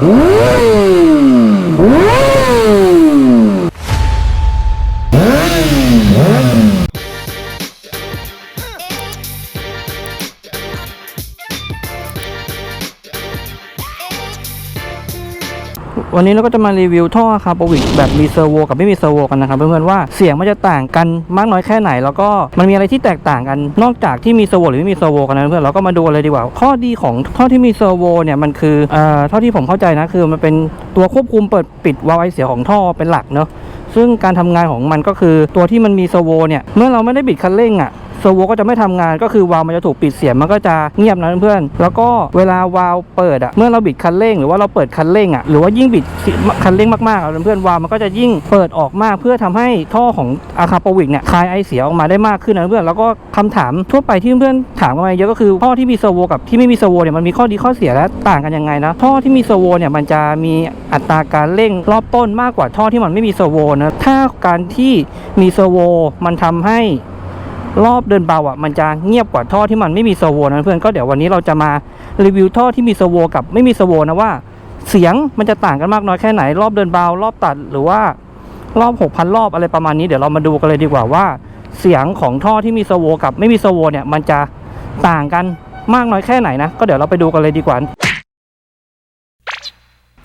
¡Wow! วันนี้เราก็จะมารีวิวท่อคาร์บอวิกแบบมีเซอร์โวกับไม่มีเซอร์โวกันนะครับเพื่อนๆว่าเสียงมันจะต่างกันมากน้อยแค่ไหน แล้วก็มันมีอะไรที่แตกต่างกัน นอกจากที่มีเซอร์โวหรือไม่มีเซอร์โวกันนะเพื่อนเราก็มาดูเลยดีกว่า ข้อดีของท่อที่มีเซอร์โวเนี่ยมันคือเอ่อเท่าที่ผมเข้าใจนะคือมันเป็นตัวควบคุมเปิดปิดวาล์วไอเสียของท่อเป็นหลักเนาะซึ่งการทำงานของมันก็คือตัวที่มันมีเซอร์โวเนี่ยเมื่อเราไม่ได้บิดคันเร่งอะ เซอร์โวก็จะไม่ทำงานก็คือวาล์วมันจะถูกปิดเสียงมันก็จะเงียบนะเพื่อนๆแล้วก็เวลาวาล์วเปิดอะเมื่อเราบิดคันเร่งหรือว่าเราเปิดคันเร่งอะหรือว่ายิ่งบิดคันเร่งมากๆอะเพื่อนๆวาล์วมันก็จะยิ่งเปิดออกมากเพื่อทำให้ท่อของอาคาโปวิกเนี่ยคายไอเสียออกมาได้มากขึ้นนะเพื่อนแล้วก็คำถามทั่วไปที่เพื่อนๆถามกันมาเยอะก็คือท่อที่มีเซอร์โวกับที่ไม่มีเซอร์โวเนี่ยมันมีข้อดีข้อเสียและต่างกันยังไงนะท่อที่มีเซอร์โวเนี่ยมันจะมีอัตราการเร่งรอบต้นมากกว่าท่อที่มันไม่มีเซอร์โวนะถ้าการที่มีเซอร์โวมันทำให้ รอบเดินเบาอะมันจะเงียบกว่าท่อที่มันไม่มีเซอร์โวนะเพื่อนก็เดี๋ยววันนี้เราจะมารีวิวท่อที่มีเซอร์โวกับไม่มีเซอร์โวนะว่า เสียงมันจะต่างกันมากน้อยแค่ไหน รอบเดินเบา รอบตัดหรือว่ารอบ 6,000 รอบอะไรประมาณนี้เดี๋ยวเรามาดูกันเลยดีกว่าว่า เสียงของท่อที่มีเซอร์โวกับไม่มีเซอร์โวเนี่ยมันจะต่างกันมากน้อยแค่ไหนนะก็เดี๋ยวเราไปดูกันเลยดีกว่า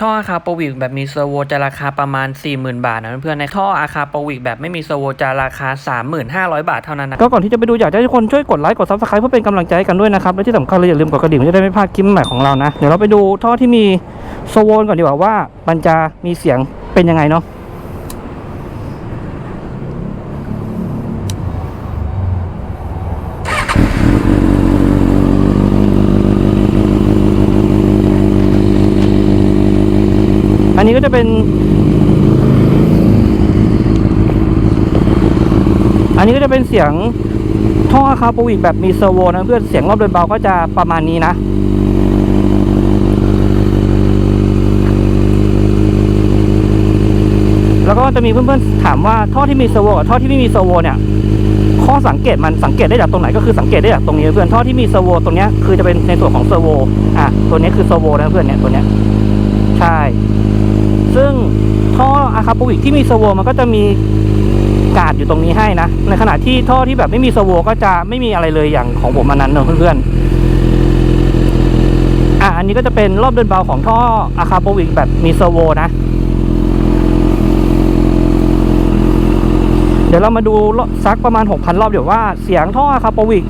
ท่ออาคาโปวิกแบบมีเซอร์โวจะราคาประมาณ 40,000 บาทนะเพื่อนๆในท่ออาคาโปวิกแบบไม่มีเซอร์โวจะราคา 3,500 บาทเท่านั้นนะก็ก่อนที่จะไปดูอยากให้ทุกคนช่วยกดไลค์กดซับสไครป์เพื่อเป็นกำลังใจกันด้วยนะครับและที่สำคัญเลยอย่าลืมกดกระดิ่งเพื่อจะได้ไม่พลาดคลิปใหม่ของเรานะเดี๋ยวเราไปดูท่อที่มีเซอร์โวก่อนดีกว่าว่ามันจะมีเสียงเป็นยังไงเนาะ นนี้ก็จะเป็น อันนี้ก็จะเป็นเสียงท่ออาคาโปวิกแบบมีเซอร์โวนะเพื่อนเสียงรอบโดยเบาก็จะประมาณนี้นะแล้วก็จะมีเพื่อนๆถามว่าท่อที่มีเซอร์โวกับท่อที่ไม่มีเซอร์โวเนี่ยข้อสังเกตมันสังเกตได้จากตรงไหนก็คือสังเกตได้จากตรงนี้เพื่อนท่อที่มีเซอร์โวตรงเนี้ยคือจะเป็นในส่วนของเซอร์โวอะตัวนี้คือเซอร์โวนะเพื่อนเนี่ยตัวเนี้ยใช่ ท่ออาคาโปวิกที่มีเซอร์โวมันก็จะมีกาดอยู่ตรงนี้ให้นะ ในขณะที่ท่อที่แบบไม่มีเซอร์โวก็จะไม่มีอะไรเลยอย่างของผมอันนั้นเนอะเพื่อนๆอะอันนี้ก็จะเป็นรอบเดินเบาของท่ออาคาโปวิกแบบมีเซอร์โวนะ เดี๋ยวเรามาดูซักประมาณ 6,000 รอบเดี๋ยวว่าเสียงท่ออาคาโปวิก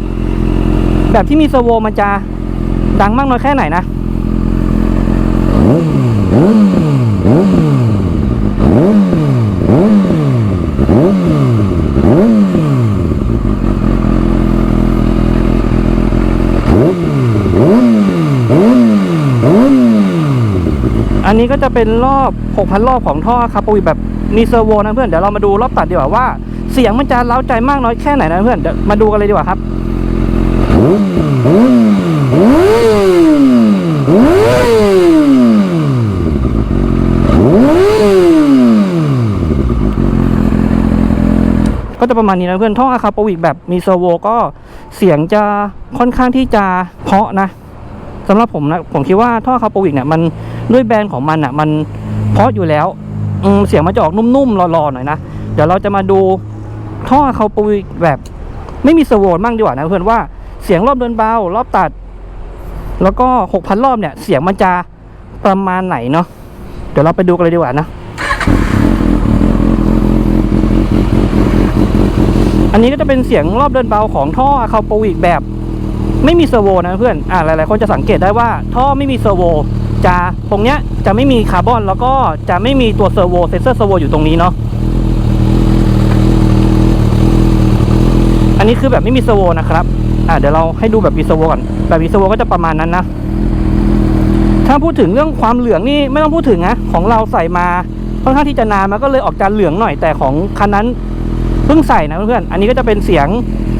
แบบที่มีเซอร์โวมันจะดังมากน้อยแค่ไหนนะ นนี้ก็จะเป็นรอบ 6,000 รอบของท่อคาร์บวิแบบมีเซอร์โวนะเพื่อน เดี๋ยวเรามาดูรอบตัดดีกว่าว่าเสียงมันจะเล้าใจมากน้อยแค่ไหนนะเพื่อนเดี๋ยวมาดูกันเลยดีกว่าครับก็จะประมาณนี้นะเพื่อนท่ออาคาโปวิกแบบมีเซอร์โวก็เสียงจะค่อนข้างที่จะเพาะนะสำหรับผมนะผมคิดว่าท่อคาโปวิกเนี่ยมัน ด้วยแบรนด์ของมันอะ มันเพราะอยู่แล้วเสียงมันจะออกนุ่มๆรอๆหน่อยนะ เดี๋ยวเราจะมาดูท่อเคาปวิกแบบไม่มีเซอร์โวมั่งดีกว่านะเพื่อนว่าเสียงรอบเดินเบารอบตัด แล้วก็หกพันรอบเนี่ย เสียงมันจะประมาณไหนเนาะเดี๋ยวเราไปดูกันเลยดีกว่านะอันนี้ก็จะเป็นเสียงรอบเดินเบาของท่ออะคาโปวิกแบบ ไม่มีเซอร์โวนะเพื่อน อ่าหลายๆคนจะสังเกตได้ว่า ท่อไม่มีเซอร์โว จะตรงเนี้ยจะไม่มีคาร์บอนแล้วก็จะไม่มีตัวเซอร์โวเซนเซอร์เซอร์โวอยู่ตรงนี้เนาะอันนี้คือแบบไม่มีเซอร์โวนะครับอ่าเดี๋ยวเราให้ดูแบบมีเซอร์โวก่อนแบบมีเซอร์โวก็จะประมาณนั้นนะถ้าพูดถึงเรื่องความเหลืองนี่ไม่ต้องพูดถึงนะของเราใส่มาค่อนข้างที่จะนานมันก็เลยออกจานเหลืองหน่อยแต่ของคันนั้นเพิ่งใส่นะเพื่อนๆอันนี้ก็จะเป็นเสียง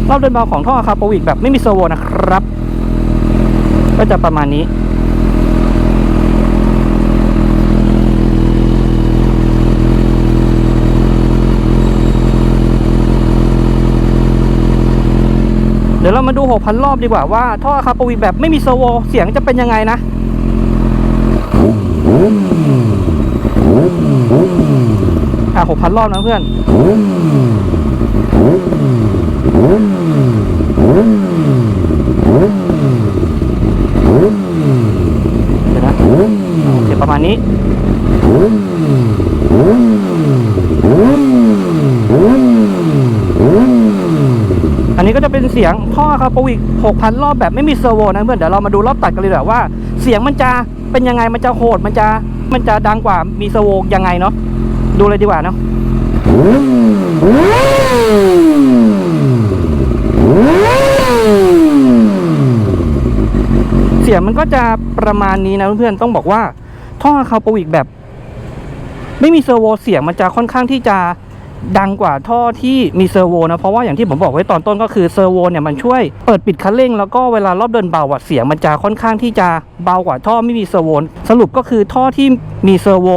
รอบเดินเบาของท่อคาร์โปวิกแบบไม่มีเซอร์โวนะครับ ก็จะประมาณนี้ เดี๋ยวเรามาดู 6,000 รอบดีกว่าว่าท่อคาปวีแบบไม่มีเซอร์โวเสียงจะเป็นยังไงนะอะ6,000 รอบนะเพื่อน นี้ก็จะเป็นเสียงท่อคาโปวิก6,000 รอบแบบไม่มีเซอร์โวนะเพื่อนเดี๋ยวเรามาดูรอบตัดกันเลยดีกว่าว่า เสียงมันจะเป็นยังไงมันจะโหดมันจะมันจะดังกว่ามีเซอร์โวยังไงเนาะดูเลยดีกว่าเนาะเสียงมันก็จะประมาณนี้นะเพื่อนๆต้องบอกว่าท่อคาโปวิกแบบ ไม่มีเซอร์โวเสียงมันจะค่อนข้างที่จะ ดังกว่าท่อที่มีเซอร์โวนะเพราะว่าอย่างที่ผมบอกไว้ตอนต้นก็คือเซอร์โวเนี่ยมันช่วยเปิดปิดคันเร่งแล้วก็เวลารอบเดินเบาอะเสียงมันจะค่อนข้างที่จะเบากว่าท่อไม่มีเซอร์โวสรุปก็คือท่อที่มีเซอร์โว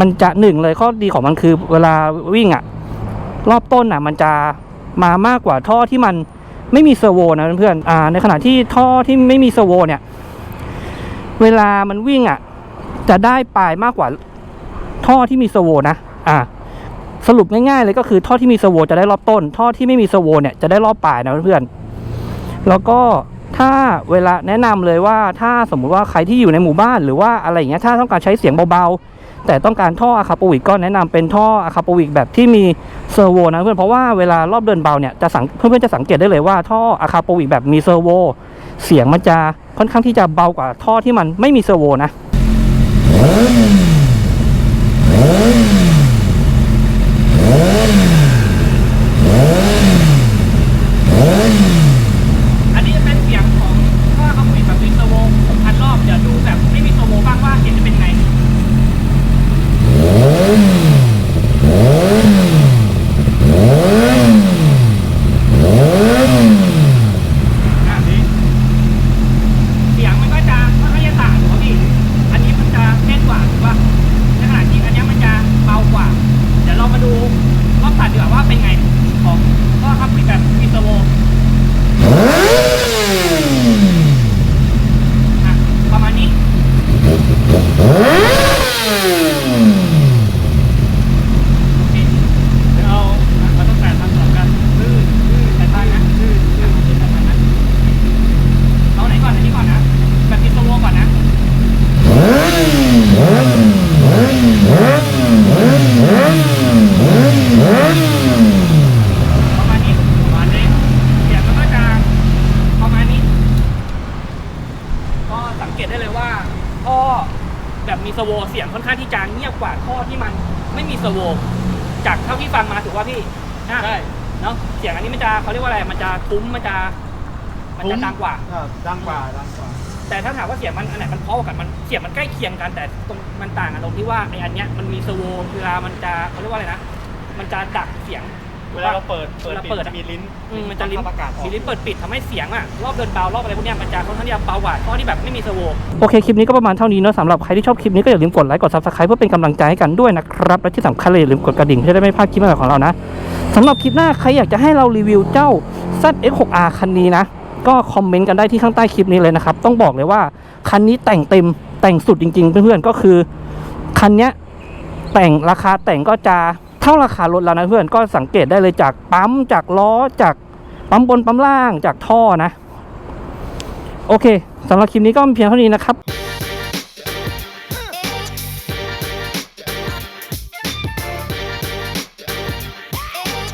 มันจะหนึ่งเลยข้อดีของมันคือเวลาวิ่งอะรอบต้นอะมันจะมามากกว่าท่อที่มันไม่มีเซอร์โวนะเพื่อนๆอ่าในขณะที่ท่อที่ไม่มีเซอร์โวเนี่ยเวลามันวิ่งอะจะได้ปลายมากกว่าท่อที่มีเซอร์โวนะอ่า สรุปง่ายๆเลยก็คือท่อที่มีเซอร์โวจะได้รอบต้น ท่อที่ไม่มีเซอร์โวเนี่ยจะได้รอบปลายนะเพื่อนๆแล้วก็ถ้าเวลาแนะนำเลยว่าถ้าสมมุติว่าใครที่อยู่ในหมู่บ้านหรือว่าอะไรอย่างเงี้ยถ้าต้องการใช้เสียงเบาๆ แต่ต้องการท่ออะคาโปวิกก็แนะนำเป็นท่ออะคาโปวิกแบบที่มีเซอร์โวนะเพื่อนเพราะว่าเวลารอบเดินเบาเนี่ยจะสังเพื่อนๆจะสังเกตได้เลยว่าท่ออะคาโปวิกแบบมีเซอร์โวเสียงมันจะค่อนข้างที่จะเบากว่าท่อที่มันไม่มีเซอร์โวนะ อันนี้จะเป็นเสียงของท่อคาโปวิกแบบมีเซอร์โว6,000รอบเดี๋ยวดูแบบไม่มีเซอร์โวบ้างว่าเสียงจะเป็นไง อะนี่เสียงมันก็จะค่อนข้างจะต่างถูกป่ะพี่ อันนี้มันจะแน่นกว่าถูกป่ะในขณะที่อันเนี้ยมันจะเบากว่า เดี๋ยวเรามาดูรอบตัดดีกว่าว่าเป็นไง ของก็ครับมีแบบมีเทอร์โบอะประมาณนี้ โอเคเดี๋ยวเอาอะเราต้องแตะทางสองกันลื่นลื่นแต่ทางนะลื่นลื่นแต่ทางนะเอาไหนก่อนอันนี้ก่อนนะแบบมีตัวก่อนนะประมาณนี้ประมาณนี้เสียงมันก็จะประมาณนี้ ก็ สังเกตได้เลยว่าท่อแบบมีสโวเสียงค่อนข้างที่จะเงียบกว่าท่อที่มันไม่มีสโวจากเท่าที่ฟังมาถูกว่าพี่อะใช่เนาะเสียงอันนี้มันจะเขาเรียกว่าอะไร มันจะทุ้มมันจะมันจะดังกว่าอ่ดังกว่าดังกว่า แต่ถ้าถามว่าเสียงมันอันไหนมันเพราะกว่ากันมันเสียงมันใกล้เคียงกันแต่ตรงมันต่างกันตรงที่ว่าไออันเนี้ยมันมีสโวเวลามันจะเขาเรียกว่าอะไรนะมันจะดักเสียง เวลาเราเปิดเปิดเวลาปิดเปิดจะมีลิ้นอืมมันจะลิ้นบังคับอากาศออกมีลิ้นเปิดปิดทำให้เสียงอะรอบเดินเบารอบอะไรพวกเนี้ยมันจะค่อนข้างที่จะเบากว่าท่อที่แบบไม่มีสโวโอเคคลิปนี้ก็ประมาณเท่านี้เนอะสำหรับใครที่ชอบคลิปนี้ก็อย่าลืมกดไลค์กดซับสไครป์เพื่อเป็นกำลังใจให้กันด้วยนะครับและที่สำคัญเลยอย่าลืมกดกระดิ่งเพื่อจะได้ไม่พลาดคลิปใหม่ๆของเรานะสำหรับคลิปหน้าใครอยากจะให้เรารีวิวเจ้า ZX6R คันนี้นะก็คอมเมนต์กันได้ที่ข้างใต้คลิปนี้เลยนะครับต้องบอกเลยว่าคันนี้แต่งเต็มแต่งสุดจริงๆ เพื่อนๆก็คือคันเนี้ยแต่งราคาแต่งก็จะ เท่าราคารถแล้วนะเพื่อนก็สังเกตได้เลยจากปั๊มจากล้อจากปั๊มบนปั๊มล่างจากท่อนะ โอเคสำหรับคลิปนี้ก็เพียงเท่านี้นะครับ